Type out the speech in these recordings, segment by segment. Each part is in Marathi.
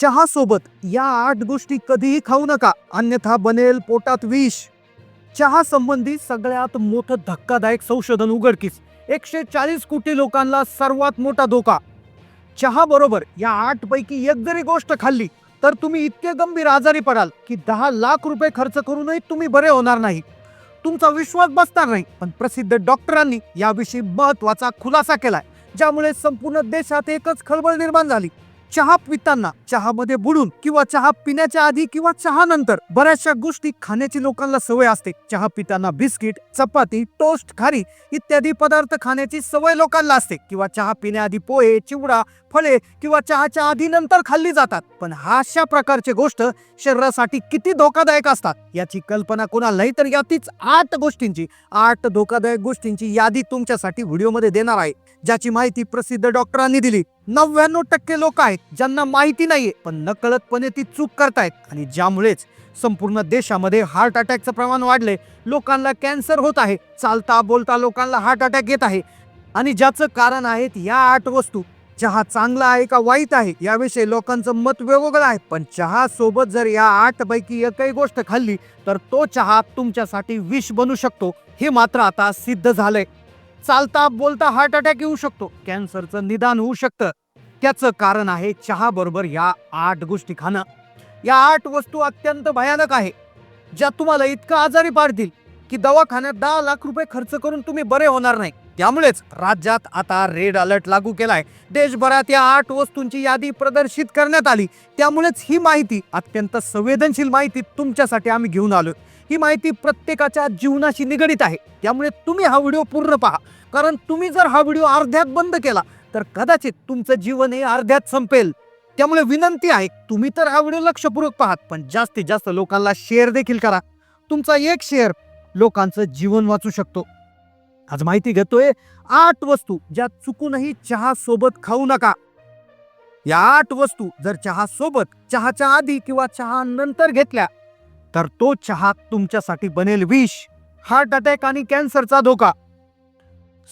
चहा सोबत या आठ गोष्टी कधीही खाऊ नका अन्यथा बनेल पोटात विष. चहा संबंधी सगळ्यात मोठं धक्कादायक संशोधन उघडकीस एकशे चाळीस कोटी लोकांना सर्वात मोठा धोका. चहा बरोबर या आठ पैकी एक जरी गोष्ट खाल्ली तर तुम्ही इतके गंभीर आजारी पडाल की दहा लाख रुपये खर्च करूनही तुम्ही बरे होणार नाही. तुमचा विश्वास बसणार नाही पण प्रसिद्ध डॉक्टरांनी याविषयी महत्त्वाचा खुलासा केलाय ज्यामुळे संपूर्ण देशात एकच खळबळ निर्माण झाली. चहा पिताना चहामध्ये बुडून किंवा चहा पिण्याच्या आधी किंवा चहा नंतर बऱ्याचशा गोष्टी खाण्याची लोकांना सवय असते. चहा पिताना बिस्किट चपाती टोस्ट खारी इत्यादी पदार्थ खाण्याची सवय लोकांना असते किंवा चहा पिण्याआधी पोहे चिवडा फळे किंवा चहाच्या आधी नंतर खाल्ली जातात. पण हा अशा प्रकारची गोष्ट शरीरासाठी किती धोकादायक असतात याची कल्पना कोणालाही तर यातीच आठ गोष्टींची आठ धोकादायक गोष्टींची यादी तुमच्यासाठी व्हिडिओमध्ये देणार आहे ज्याची माहिती प्रसिद्ध डॉक्टरांनी दिली. नव्याण्णव टक्के लोक आहेत ज्यांना माहिती नाहीये पण नकळतपणे ती चूक करतायत. आणि ज्यामुळेच संपूर्ण देशामध्ये हार्ट अटॅकचं प्रमाण वाढले लोकांना कॅन्सर होत आहे चालता बोलता लोकांना हार्ट अटॅक येत आहे. आणि ज्याचं कारण आहेत या आठ वस्तू चहा चांगला आहे का वाईट आहे याविषयी लोकांचं मत वेगवेगळं आहे. पण चहा सोबत जर या आठ पैकी एकही गोष्ट खाल्ली तर तो चहा तुमच्यासाठी विष बनू शकतो. हे मात्र आता सिद्ध झालंय. चालता बोलता हार्ट अटॅक येऊ शकतो. कॅन्सरचं निदान होऊ शकतं. त्याचं कारण आहे चहा बरोबर या आठ गोष्टी खाणं. या आठ वस्तू अत्यंत भयानक आहे. ज्या तुम्हाला इतकं आजारी पाडतील की दवाखान्यात दहा लाख रुपये खर्च करून तुम्ही बरे होणार नाही. त्यामुळेच राज्यात आता रेड अलर्ट लागू केलाय. देशभरात या आठ वस्तूंची यादी प्रदर्शित करण्यात आली. त्यामुळेच ही माहिती अत्यंत संवेदनशील माहिती तुमच्यासाठी आम्ही घेऊन आलो ही माहिती प्रत्येकाच्या जीवनाशी निगडीत आहे. त्यामुळे तुम्ही हा व्हिडिओ पूर्ण पहा. कारण तुम्ही जर हा व्हिडिओ अर्ध्यात बंद केला तर कदाचित तुमचं जीवन हे अर्ध्यात संपेल. त्यामुळे विनंती आहे तुम्ही तर हा व्हिडिओ लक्षपूर्वक पाहत पण जास्तीत जास्त लोकांना शेअर देखील करा. तुमचा एक शेअर लोकांचं जीवन वाचू शकतो. आज माहिती घेतोय आठ वस्तू ज्या चुकूनही चहा सोबत खाऊ नका. या आठ वस्तू जर चहा सोबत चहाच्या आधी किंवा चहा नंतर घेतल्या तर तो चहा तुमच्यासाठी बनेल विष हार्ट अटॅक आणि कॅन्सरचा धोका.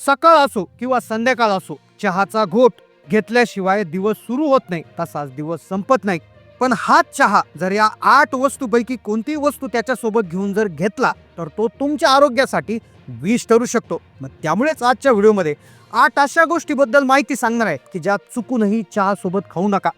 सकाळ असो किंवा संध्याकाळ असो चहाचा घोट घेतल्याशिवाय दिवस सुरू होत नाही तसाच दिवस संपत नाही. पण हाच चहा जर या आठ वस्तूपैकी कोणतीही वस्तू त्याच्यासोबत घेऊन जर घेतला तर तो तुमच्या आरोग्यासाठी विष ठरू शकतो. मग त्यामुळेच आजच्या व्हिडिओमध्ये आठ अशा गोष्टीबद्दल माहिती सांगणार आहे की ज्या चुकूनही चहासोबत खाऊ नका.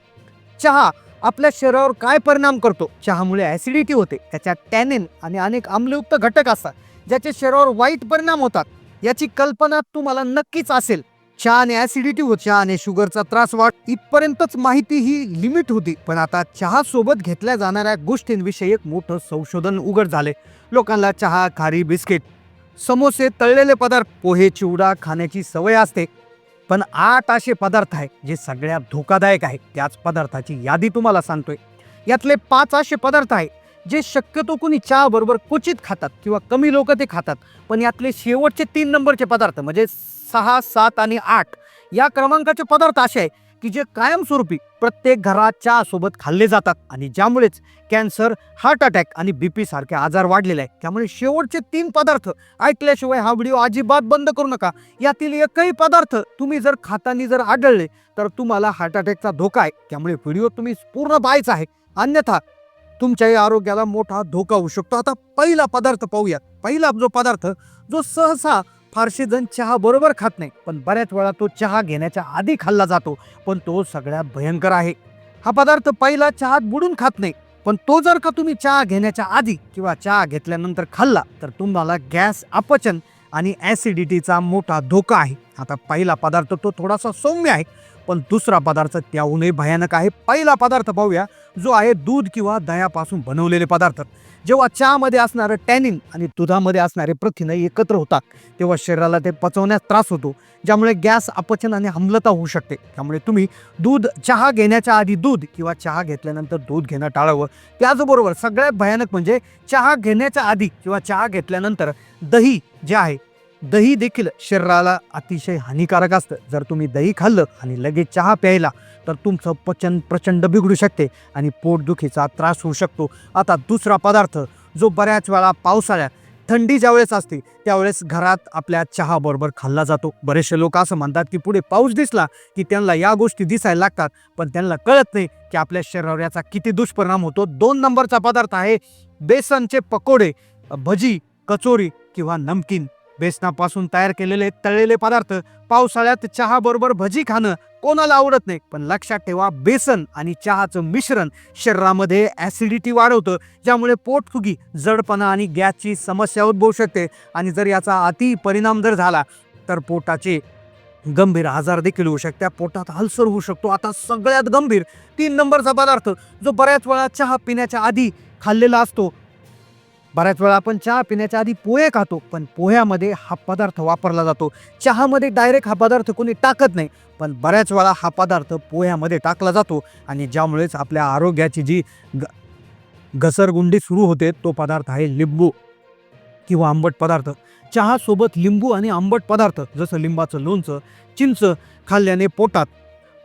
चहा आपल्या शरीरावर काय परिणाम करतो? चहामुळे ॲसिडिटी होते त्याच्यात टॅनिन आणि अनेक आम्लयुक्त घटक असतात ज्याचे शरीरावर वाईट परिणाम होतात. याची कल्पना तुम्हाला नक्कीच असेल. चहाने ऍसिडिटी होत चहाने शुगरचा त्रास वाट इथपर्यंतच माहिती ही लिमिट होती. पण आता चहा सोबत घेतल्या जाणाऱ्या गोष्टींविषयी एक मोठं संशोधन उघड झाले लोकांना चहा खारी बिस्किट समोसे तळलेले पदार्थ पोहे चिवडा खाण्याची सवय असते. पण आठ असे पदार्थ आहे जे सगळ्यात धोकादायक आहे त्याच पदार्थाची यादी तुम्हाला सांगतोय. यातले पाच असे पदार्थ आहे जे शक्यतो कोणी चहा बरोबर क्वचित खातात किंवा कमी लोक ते खातात पण यातले शेवटचे तीन नंबरचे पदार्थ म्हणजे सहा सात आणि आठ या क्रमांकाचे पदार्थ असे आहे की जे कायमस्वरूपी प्रत्येक घरात चहासोबत खाल्ले जातात आणि ज्यामुळेच कॅन्सर हार्ट अटॅक आणि बीपी सारखे आजार वाढलेले आहेत. त्यामुळे शेवटचे तीन पदार्थ ऐकल्याशिवाय हा व्हिडिओ अजिबात बंद करू नका. यातील एकही पदार्थ तुम्ही जर खातानी जर आढळले तर तुम्हाला हार्ट अटॅकचा धोका आहे. त्यामुळे व्हिडिओ तुम्ही पूर्ण पाहायचा आहे. अन्यथा तुमच्याही आरोग्याला मोठा धोका होऊ शकतो. आता पहिला पदार्थ पाहूयात. पहिला जो पदार्थ जो सहसा फारसे जण चहा बरोबर खात नाही पण बऱ्याच वेळा तो चहा घेण्याच्या आधी खाल्ला जातो पण तो सगळ्यात भयंकर आहे. हा पदार्थ पहिला चहात बुडून खात नाही पण तो जर का तुम्ही चहा घेण्याच्या आधी किंवा चहा घेतल्यानंतर खाल्ला तर तुम्हाला गॅस अपचन आणि ॲसिडिटीचा मोठा धोका आहे. आता पहिला पदार्थ तो थोडासा सौम्य आहे पण दुसरा पदार्थ त्याहूनही भयानक आहे. पहिला पदार्थ पाहूया. जो आहे दूध किंवा दह्यापासून बनवलेले पदार्थ. जेव्हा चहामध्ये असणारं टॅनिन आणि दुधामध्ये असणारे प्रथिनं एकत्र होतात तेव्हा शरीराला ते पचवण्यास त्रास होतो ज्यामुळे गॅस अपचन आणि हमलता होऊ शकते. त्यामुळे तुम्ही दूध चहा घेण्याच्या आधी दूध किंवा चहा घेतल्यानंतर दूध घेणं टाळावं. त्याचबरोबर सगळ्यात भयानक म्हणजे चहा घेण्याच्या आधी किंवा चहा घेतल्यानंतर दही जे आहे दही देखील शरीराला अतिशय हानिकारक असतं. जर तुम्ही दही खाल्लं आणि लगेच चहा प्यायला तर तुमचं पचन प्रचंड बिघडू शकते आणि पोटदुखीचा त्रास होऊ शकतो. आता दुसरा पदार्थ जो बऱ्याच वेळा पावसाळ्यात थंडी ज्यावेळेस असते त्यावेळेस घरात आपल्या चहाबरोबर खाल्ला जातो. बरेचसे लोक असं म्हणतात की पुढे पाऊस दिसला की त्यांना या गोष्टी दिसायला लागतात पण त्यांना कळत नाही की आपल्या शरीरावर याचा किती दुष्परिणाम होतो. दोन नंबरचा पदार्थ आहे बेसनचे पकोडे भजी कचोरी किंवा नमकीन. बेसनापासून तयार केलेले तळलेले पदार्थ पावसाळ्यात चहा बरोबर भजी खाणं कोणाला आवडत नाही. पण लक्षात ठेवा बेसन आणि चहाचं मिश्रण शरीरामध्ये ॲसिडिटी वाढवतं ज्यामुळे पोटफुगी जडपणा आणि गॅसची समस्या उद्भवू शकते. आणि जर याचा अति परिणाम जर झाला तर पोटाचे गंभीर आजार देखील होऊ शकतात. पोटात हलसर होऊ शकतो. आता सगळ्यात गंभीर तीन नंबरचा पदार्थ जो बऱ्याच वेळा चहा पिण्याच्या आधी खाल्लेला असतो बऱ्याच वेळा आपण चहा पिण्याच्या आधी पोहे खातो पण पोह्यामध्ये हा पदार्थ वापरला जातो. चहामध्ये डायरेक्ट हा पदार्थ कोणी टाकत नाही पण बऱ्याच वेळा हा पदार्थ पोह्यामध्ये टाकला जातो आणि ज्यामुळेच आपल्या आरोग्याची जी ग घसरगुंडी सुरू होते तो पदार्थ आहे लिंबू किंवा आंबट पदार्थ. चहासोबत लिंबू आणि आंबट पदार्थ जसं लिंबाचं लोणचं चिंच खाल्ल्याने पोटात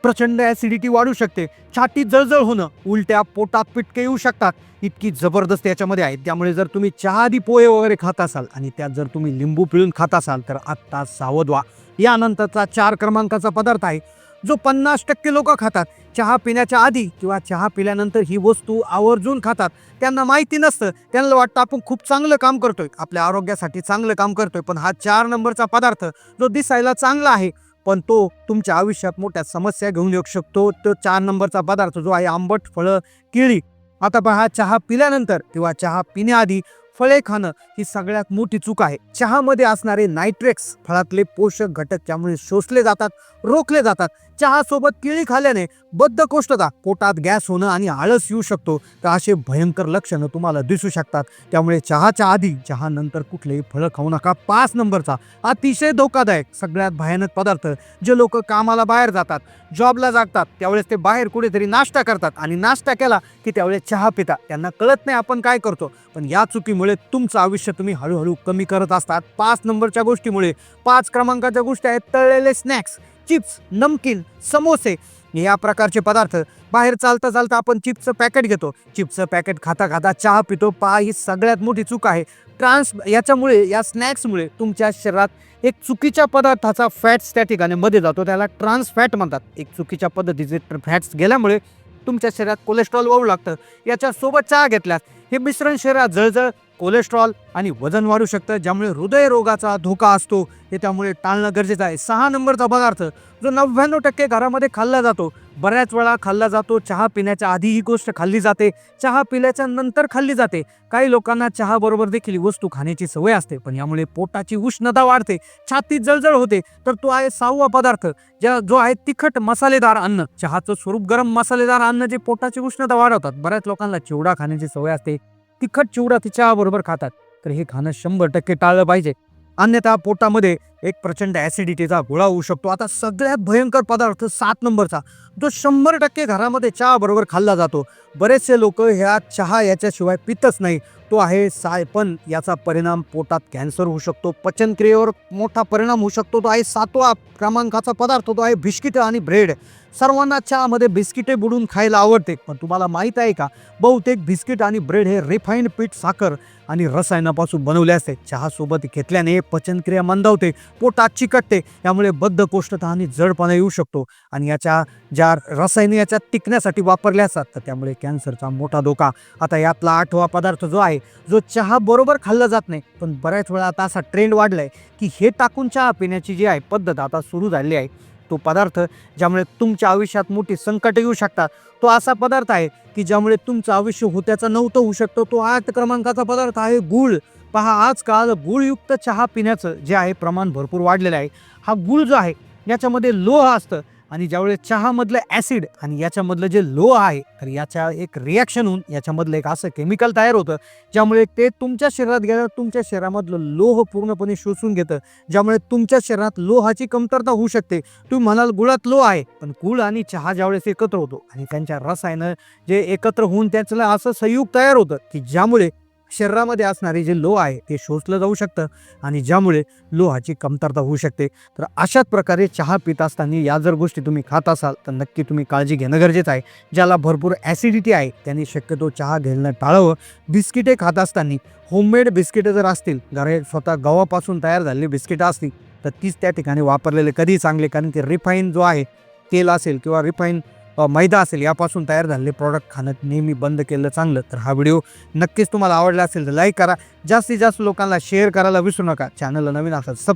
प्रचंड ॲसिडिटी वाढू शकते. छाती जळजळ होणं उलट्या पोटात पिटके येऊ शकतात. इतकी जबरदस्त याच्यामध्ये आहे त्यामुळे जर तुम्ही चहा आधी पोहे वगैरे खात असाल आणि त्यात जर तुम्ही लिंबू पिळून खात असाल तर आत्ता सावध व्हा यानंतरचा चार क्रमांकाचा पदार्थ आहे जो पन्नास टक्के लोक खातात. चहा पिण्याच्या आधी किंवा चहा पिल्यानंतर ही वस्तू आवर्जून खातात. त्यांना माहिती नसतं. त्यांना वाटतं आपण खूप चांगलं काम करतोय. आपल्या आरोग्यासाठी चांगलं काम करतोय. पण हा चार नंबरचा पदार्थ जो दिसायला चांगला आहे पण तो तुमच्या आयुष्यात मोठ्या समस्या घेऊन येऊ शकतो. तो चार नंबरचा पदार्थ जो आहे आंबट फळं केळी. आता पहा चहा पिल्यानंतर किंवा चहा पिण्याआधी फळे खाणं ही सगळ्यात मोठी चूक आहे. चहामध्ये असणारे नायट्रेक्स फळातले पोषक घटक त्यामुळे शोषले जातात रोखले जातात. चहासोबत केळी खाल्ल्याने बद्धकोष्ठता पोटात गॅस होणं आणि आळस येऊ शकतो. तर असे भयंकर लक्षणं तुम्हाला दिसू शकतात. त्यामुळे चहाच्या आधी चहा नंतर कुठलेही फळं खाऊ नका. पाच नंबरचा अतिशय धोकादायक सगळ्यात भयानक पदार्थ जे लोक कामाला बाहेर जातात जॉबला जातात त्यावेळेस ते बाहेर कुठेतरी नाश्ता करतात आणि नाश्ता केला की त्यावेळेस चहा पिता त्यांना कळत नाही आपण काय करतो. पण या चुकीमुळे तुमचं आयुष्य तुम्ही हळूहळू कमी करत असतात. पाच नंबरच्या गोष्टीमुळे पाच क्रमांकाच्या गोष्टी आहेत तळलेले स्नॅक्स चिप्स नमकीन समोसे या प्रकारचे पदार्थ बाहेर चालता चालता आपण चिप्सचं पॅकेट घेतो. चिप्सचं पॅकेट खाता खाता चहा पितो पहा ही सगळ्यात मोठी चूक आहे. ट्रान्स याच्यामुळे या स्नॅक्समुळे तुमच्या शरीरात एक चुकीच्या पदार्थाचा फॅट्स त्या ठिकाणी मध्ये जातो त्याला ट्रान्स फॅट म्हणतात. एक चुकीच्या पद्धतीचे फॅट्स गेल्यामुळे तुमच्या शरीरात कोलेस्ट्रॉल वाढू लागतं. याच्यासोबत चहा घेतल्यास हे मिश्रण शरीरात जळजळ कोलेस्ट्रॉल आणि वजन वाढू शकतं ज्यामुळे हृदयरोगाचा धोका असतो. हे त्यामुळे टाळणं गरजेचं आहे. सहा नंबरचा पदार्थ जो नव्याण्णव टक्के घरामध्ये खाल्ला जातो. बऱ्याच वेळा खाल्ला जातो चहा पिण्याच्या आधी ही गोष्ट खाल्ली जाते चहा पिल्याच्या नंतर खाल्ली जाते. काही लोकांना चहा बरोबर देखील वस्तू खाण्याची सवय असते पण यामुळे पोटाची उष्णता वाढते छातीत जळजळ होते. तर तो आहे सहावा पदार्थ ज्या जो आहे तिखट मसालेदार अन्न. चहाचं स्वरूप गरम मसालेदार अन्न जे पोटाची उष्णता वाढवतात. बऱ्याच लोकांना चिवडा खाण्याची सवय असते. तिखट चिवडा ते चहा बरोबर खातात. तर हे खाणं शंभर टक्के टाळलं पाहिजे. अन्यथा पोटामध्ये एक प्रचंड ॲसिडिटीचा गोळा होऊ शकतो. आता सगळ्यात भयंकर पदार्थ सात नंबरचा जो शंभर टक्के घरामध्ये चहा बरोबर खाल्ला जातो. बरेचसे लोक ह्या चहा याच्याशिवाय पितच नाही. तो आहे साय पण याचा परिणाम पोटात कॅन्सर होऊ शकतो. पचनक्रियेवर मोठा परिणाम होऊ शकतो. तो आहे सातवा क्रमांकाचा पदार्थ. तो आहे बिस्किटं आणि ब्रेड. सर्वांना चहामध्ये बिस्किटे बुडून खायला आवडते. पण तुम्हाला माहीत आहे का? बहुतेक बिस्किट आणि ब्रेड हे रिफाईंड पीठ साखर आणि रसायनापासून बनवले असते. चहासोबत घेतल्याने पचनक्रिया मंदावते. पोटात चिकटते यामुळे बद्धकोष्ठता आणि जडपणा येऊ शकतो. आणि याच्या ज्या रसायने याच्या टिकण्यासाठी वापरल्या असतात तर त्यामुळे कॅन्सरचा मोठा धोका. आता यातला आठवा पदार्थ जो आहे जो चहा बरोबर खाल्ला जात नाही पण बऱ्याच वेळा आता असा ट्रेंड वाढलाय की हे टाकून चहा पिण्याची जी आहे पद्धत आता सुरू झाली आहे. तो पदार्थ ज्यामुळे तुमच्या आयुष्यात मोठी संकट येऊ शकतात तो असा पदार्थ आहे की ज्यामुळे तुमचं आयुष्य होत्याचा नव्हतं होऊ शकतो. तो आठ क्रमांकाचा पदार्थ आहे गुळ. पहा आजकाल गुळयुक्त चहा पिण्याचं जे आहे प्रमाण भरपूर वाढलेलं आहे. हा गुळ जो आहे याच्यामध्ये लोह असतं आणि ज्यावेळेस चहामधलं ॲसिड आणि याच्यामधलं जे लोह आहे तर याच्या एक रिॲक्शन होऊन याच्यामधलं एक असं केमिकल तयार होतं ज्यामुळे ते तुमच्या शरीरात गेल्यावर तुमच्या शरीरामधलं लोह पूर्णपणे शोषून घेतं. ज्यामुळे तुमच्या शरीरात लोहाची कमतरता होऊ शकते. तुम्ही म्हणाल गुळात लोह आहे पण गुळ आणि चहा ज्यावेळेस एकत्र होतो आणि त्यांच्या रसायनं जे एकत्र होऊन त्याचं असं संयुग तयार होतं की ज्यामुळे शरीरामध्ये असणारे जे लोह आहे ते शोषलं जाऊ शकतं आणि ज्यामुळे लोहाची कमतरता होऊ शकते. तर अशाच प्रकारे चहा पित असताना या जर गोष्टी तुम्ही खात असाल तर नक्की तुम्ही काळजी घेणं गरजेचं आहे. ज्याला भरपूर ॲसिडिटी आहे त्यांनी शक्यतो चहा घेणं टाळावं. बिस्किटे खात असताना होममेड बिस्किटं जर असतील घरे स्वतः गव्हापासून तयार झालेली बिस्किटं असतील तर तीच त्या ठिकाणी वापरलेले कधीही चांगले कारण ते रिफाईन जो आहे तेल असेल किंवा रिफाईन मैदा असेल यापासून तयार झालेले प्रॉडक्ट खाणं नेहमी बंद केलं चांगलं. तर हा व्हिडिओ नक्कीच तुम्हाला आवडला असेल तर लाईक करा. जास्तीत जास्त लोकांना शेअर करायला विसरू नका. चॅनलला नवीन असाल सब